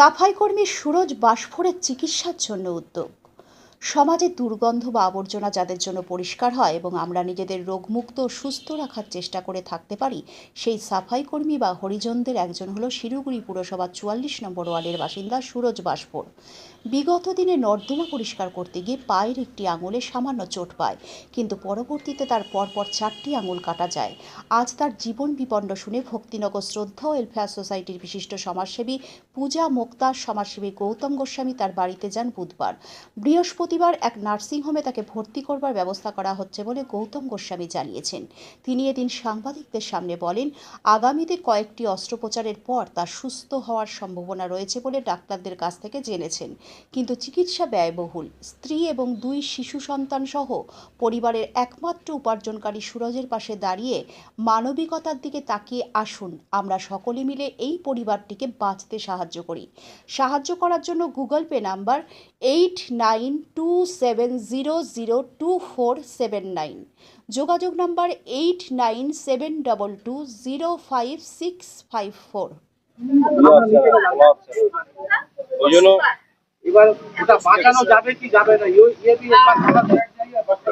সাফাই কর্মী সুরজ বাসফোরের চিকিৎসার জন্য উদ্যোগ। সমাজে দুর্গন্ধ বা আবর্জনা যাদের জন্য পরিষ্কার হয় এবং আমরা নিজেদের রোগমুক্ত সুস্থ রাখার চেষ্টা করে থাকতে পারি, সেই সাফাই কর্মী বা হরিজনদের একজন হলো শিলিগুড়ি পুরসভার চুয়াল্লিশ নম্বর ওয়ার্ডের বাসিন্দা সুরজ বাসফোর বিগত দিনে নর্দমা পরিষ্কার করতে গিয়ে পায়ের একটি আঙুলে সামান্য চোট পায়, কিন্তু পরবর্তীতে তার পরপর চারটি আঙুল কাটা যায়। আজ তার জীবন বিপন্ন শুনে ভক্তিনগর শ্রদ্ধা ওয়েলফেয়ার সোসাইটির বিশিষ্ট সমাজসেবী পূজা মোক্তার সমাজসেবী গৌতম গোস্বামী তার বাড়িতে যান বুধবার। বৃহস্পতিবার এক নার্সিংহোমে তাকে ভর্তি করবার ব্যবস্থা করা হচ্ছে বলে গৌতম গোস্বামী জানিয়েছেন। তিনি এদিন সাংবাদিকদের সামনে বলেন, আগামীতে কয়েকটি অস্ত্রোপচারের পর তার সুস্থ হওয়ার সম্ভাবনা রয়েছে বলে ডাক্তারদের কাছ থেকে জেনেছেন। কিন্তু চিকিৎসা ব্যয়বহুল। স্ত্রী এবং দুই শিশু সন্তান সহ পরিবারের একমাত্র উপার্জনকারী সুরজের পাশে দাঁড়িয়ে মানবিকতার দিকে তাকিয়ে আসুন। আমরা সকলে মিলে এই পরিবারটিকে বাঁচতে সাহায্য করি। সাহায্য করার জন্য Google Pay number eight nine two two seven zero zero two four seven nine যোগাযোগ number eight nine seven double two zero five six five four এবার ওটা বাঁচানো যাবে কি যাবে না ইয়ে দিয়ে একবার খাবার বাচ্চা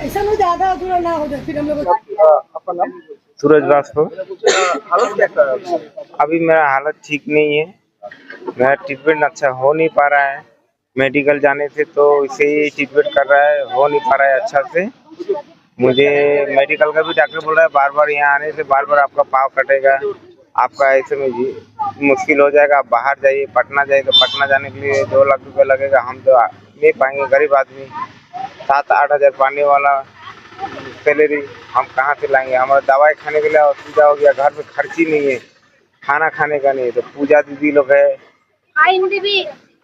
ऐसा नहीं ज़्यादा अधूरा ना हो जाए फिर हम लोग सूरज है आपका? अभी मेरा हालत ठीक नहीं है। मेरा ट्रीटमेंट अच्छा हो नहीं पा रहा है। मेडिकल जाने से तो इसे ही ट्रीटमेंट कर रहा है हो नहीं पा रहा है अच्छा से। मुझे मेडिकल का भी डॉक्टर बोल रहा है बार बार यहाँ आने से बार बार आपका पाव कटेगा। आपका ऐसे में जी मुश्किल हो जाएगा। आप बाहर जाइए पटना जाइए तो पटना जाने के लिए दो लाख रुपए लगेगा। हम तो नहीं पाएँगे गरीब आदमी। सात आठ हज़ार पाने वाला सैलरी हम कहाँ से लाएँगे? हमारा दवाई खाने के लिए असुविधा हो गया घर में खर्ची नहीं है खाना खाने का नहीं है। तो पूजा दीदी लोग है।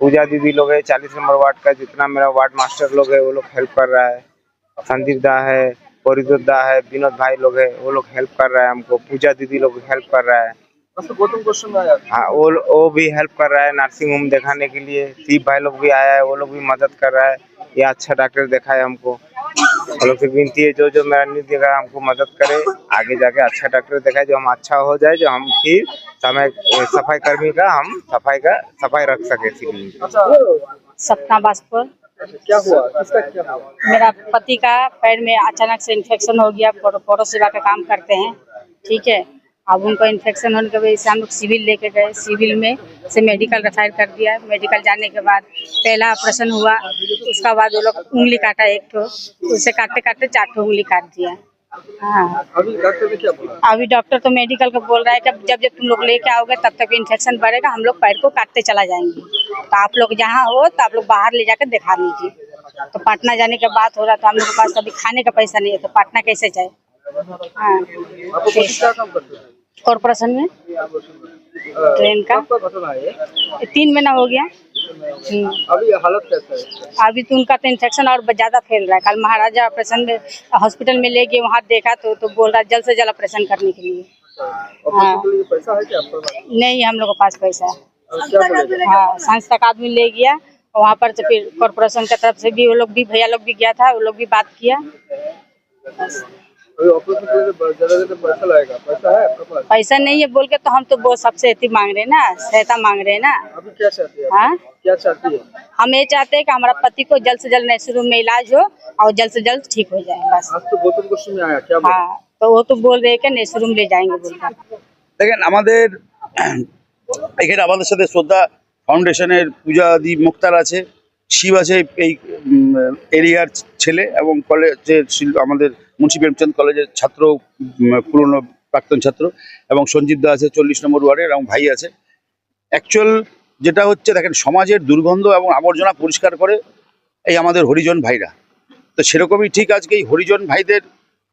पूजा दीदी लोग है चालीस नंबर वार्ड का जितना मेरा वार्ड मास्टर लोग है वो लोग हेल्प कर रहा है। संदीप दा है परिजोत दा है विनोद भाई लोग है वो लोग हेल्प कर रहा है हमको। पूजा दीदी लोग हेल्प कर रहा है। गौतम क्वेश्चन हाँ वो वो भी हेल्प कर रहा है नर्सिंग होम दिखाने के लिए। दीप भाई लोग भी आया है वो लोग भी मदद कर रहा है। ये अच्छा डॉक्टर देखा है हमको। हम लोग से विनती है जो जो मेरा नहीं देखा हमको मदद करे आगे जाके अच्छा डॉक्टर दिखाए जो हम अच्छा हो जाए जो हम फिर समय सफ़ाई कर्मी का हम सफ़ाई का सफ़ाई रख सके सिविल अच्छा। सपना बासपुर अच्छा, क्या हुआ? किसका क्या हुआ? मेरा पति का पैर में अचानक से इन्फेक्शन हो गया पौर- पौरो सेवा का काम करते हैं ठीक है। अब उनको इन्फेक्शन होने की वजह से हम लोग सिविल लेके गए। सिविल में से मेडिकल रेफर कर दिया। मेडिकल जाने के बाद पहला ऑपरेशन हुआ। उसका बाद वो लोग उंगली काटा एक ठो। उसे काटते काटते चार ठो उंगली काट दिया। हाँ। अभी डॉक्टर ने क्या बोला? अभी डॉक्टर तो मेडिकल का बोल रहा है कि जब जब तुम लोग लेके आओगे तब तक इन्फेक्शन बढ़ेगा। हम लोग पैर को काटते चला जाएँगे। तो आप लोग जहाँ हो तो आप लोग बाहर ले जाकर दिखा लीजिए। तो पटना जाने के बात हो रहा तो हम लोग के पास अभी खाने का पैसा नहीं है तो पटना कैसे जाए? हाँ? कॉरपोरेशन में ट्रेन का। तीन महीना हो गया। हम्म, अभी हालत कैसा है? अभी तो उनका तो इन्फेक्शन और ज़्यादा फैल रहा है। कल महाराजा ऑपरेशन में हॉस्पिटल में ले गए वहाँ देखा तो तो बोल रहा है जल्द से जल्द ऑपरेशन करने के लिए। है क्या नहीं हम लोग के पास पैसा है। हाँ संस्था का आदमी ले गया वहाँ पर से फिर कॉरपोरेशन की तरफ़ से भी वो लोग भी भैया लोग भी गया था वो लोग भी बात किया। अभी ऑपरेशन के लिए ज्यादा ज्यादा पैसा लगेगा पैसा है आपके पास पैसा नहीं है बोल के तो हम तो बहुत सबसे अति मांग रहे हैं ना सहायता मांग रहे हैं ना अभी क्या चाहती है हाँ क्या चाहती है हम ये चाहते हैं कि हमारा पति को जल्द से जल्द नैसरू में इलाज हो और जल्द से जल्द ठीक हो जाए बस आज तो गौतम क्वेश्चन में आया क्या बोला हाँ तो वो तो बोल रहे हैं कि नैसरू में ले जाएंगे बोल कर দেখেন আমাদের এখানে আমাদের সাথে শ্রদ্ধা ফাউন্ডেশনের পূজাদি মুক্তার আছে শিব আছে এই উম, এরিয়ার ছেলে এবং কলেজের আমাদের মুন্সি প্রেমচন্দ কলেজের ছাত্র পুরনো প্রাক্তন ছাত্র এবং সঞ্জিত দা আছে চল্লিশ নম্বর ওয়ার্ডের এবং ভাই আছে। অ্যাকচুয়াল যেটা হচ্ছে, দেখেন, সমাজের দুর্গন্ধ এবং আবর্জনা পরিষ্কার করে এই আমাদের হরিজন ভাইরা। তো সেরকমই ঠিক আজকে এই হরিজন ভাইদের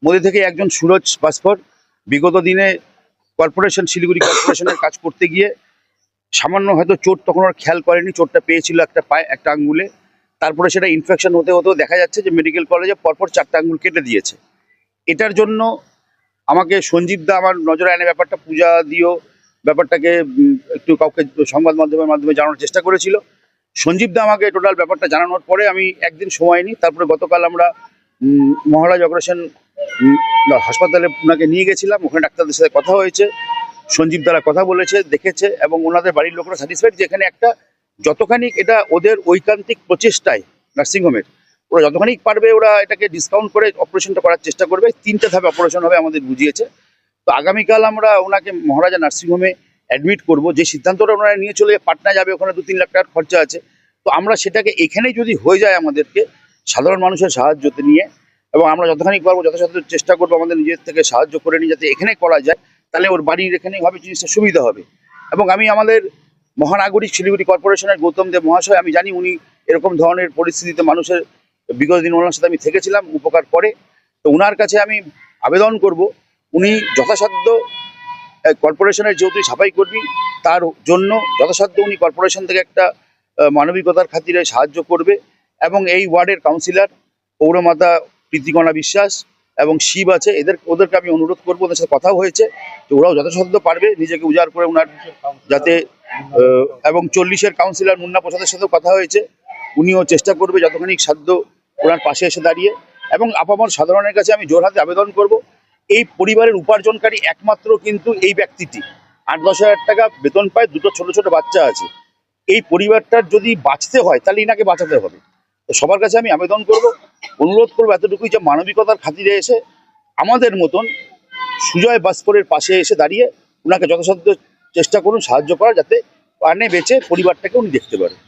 মধ্যে থেকে একজন সুরজ পাসপর বিগত দিনে কর্পোরেশন, শিলিগুড়ি কর্পোরেশনের কাজ করতে গিয়ে সামান্য হয়তো চোট তখন ওরা খেয়াল করেনি, চোটটা পেয়েছিল একটা পায়ে, একটা আঙ্গুলে। তারপরে সেটা ইনফেকশন হতে হতেও দেখা যাচ্ছে যে মেডিকেল কলেজে পরপর চারটা আঙ্গুল কেটে দিয়েছে। এটার জন্য আমাকে সঞ্জীব দা আমার নজরে আনে ব্যাপারটা পূজা দিও, ব্যাপারটাকে একটু কাউকে সংবাদ মাধ্যমের মাধ্যমে জানানোর চেষ্টা করেছিল। সঞ্জীব দা আমাকে টোটাল ব্যাপারটা জানানোর পরে আমি একদিন সময় নিই, তারপরে গতকাল আমরা মহারাজ অগ্রসেন হাসপাতালে ওনাকে নিয়ে গেছিলাম, ওখানে ডাক্তারদের সাথে কথা হয়েছে। সঞ্জীব দ্বারা কথা বলেছে, দেখেছে এবং ওনাদের বাড়ির লোকরা স্যাটিসফাইড যে এখানে একটা যতখানি এটা ওদের ঐকান্তিক প্রচেষ্টায় নার্সিংহোমের, ওরা যতখানি পারবে ওরা এটাকে ডিসকাউন্ট করে অপারেশনটা করার চেষ্টা করবে, তিনটে ধাপে অপারেশন হবে আমাদের বুঝিয়েছে। তো আগামীকাল আমরা ওনাকে মহারাজা নার্সিংহোমে অ্যাডমিট করব, যে সিদ্ধান্তটা ওনারা নিয়ে চলে পাটনা যাবে, ওখানে দু তিন লাখ টাকার খরচা আছে। তো আমরা সেটাকে এখানেই যদি হয়ে যায় আমাদেরকে, সাধারণ মানুষের সাহায্যতে নিয়ে, এবং আমরা যতখানি পারব যথাসাধ্য চেষ্টা করব আমাদের নিজের থেকে সাহায্য করে নিয়ে যাতে এখানে করা যায়, তাহলে ওর বাড়ির এখানেই হবে, জিনিসটা সুবিধা হবে। এবং আমি আমাদের মহানাগরিক শিলিগুড়ি কর্পোরেশনের গৌতম দেব মহাশয় আমি জানি উনি এরকম ধরনের পরিস্থিতিতে মানুষের বিগত দিন ওনার সাথে আমি থেকেছিলাম উপকার করে। তো ওনার কাছে আমি আবেদন করব উনি যথাসাধ্য কর্পোরেশনের যেহেতু সাফাই কর্মী তার জন্য যথাসাধ্য উনি কর্পোরেশন থেকে একটা মানবিকতার খাতিরে সাহায্য করবে এবং এই ওয়ার্ডের কাউন্সিলর পৌরমাতা প্রীতিকণা বিশ্বাস এবং শিব আছে এদের ওদেরকে আমি অনুরোধ করব ওদের সাথে কথাও হয়েছে তো ওরাও যথাসাধ্য পারবে নিজেকে উজাড় করে ওনার যাতে এবং চল্লিশের কাউন্সিলর মুন্না প্রসাদের সাথেও কথা হয়েছে। উনিও চেষ্টা করবে যতখানি সাধ্য ওনার পাশে এসে দাঁড়িয়ে। এবং আপামর সাধারণের কাছে আমি জোর হাতে আবেদন করব। এই পরিবারের উপার্জনকারী একমাত্র কিন্তু এই ব্যক্তিটি। আট দশ হাজার টাকা বেতন পায়, দুটো ছোট ছোট বাচ্চা আছে। এই পরিবারটার যদি বাঁচতে হয়, তাহলে ইনাকে বাঁচাতে হবে। তো সবার কাছে আমি আবেদন করব। অনুরোধ করব এতটুকুই যে মানবিকতার খাতিরে এসে আমাদের মতন সুজয় ভাস্করের পাশে এসে দাঁড়িয়ে ওনাকে যথাসাধ্য চেষ্টা করুন সাহায্য করার যাতে প্রাণে বেঁচে পরিবারটাকে উনি দেখতে পারেন।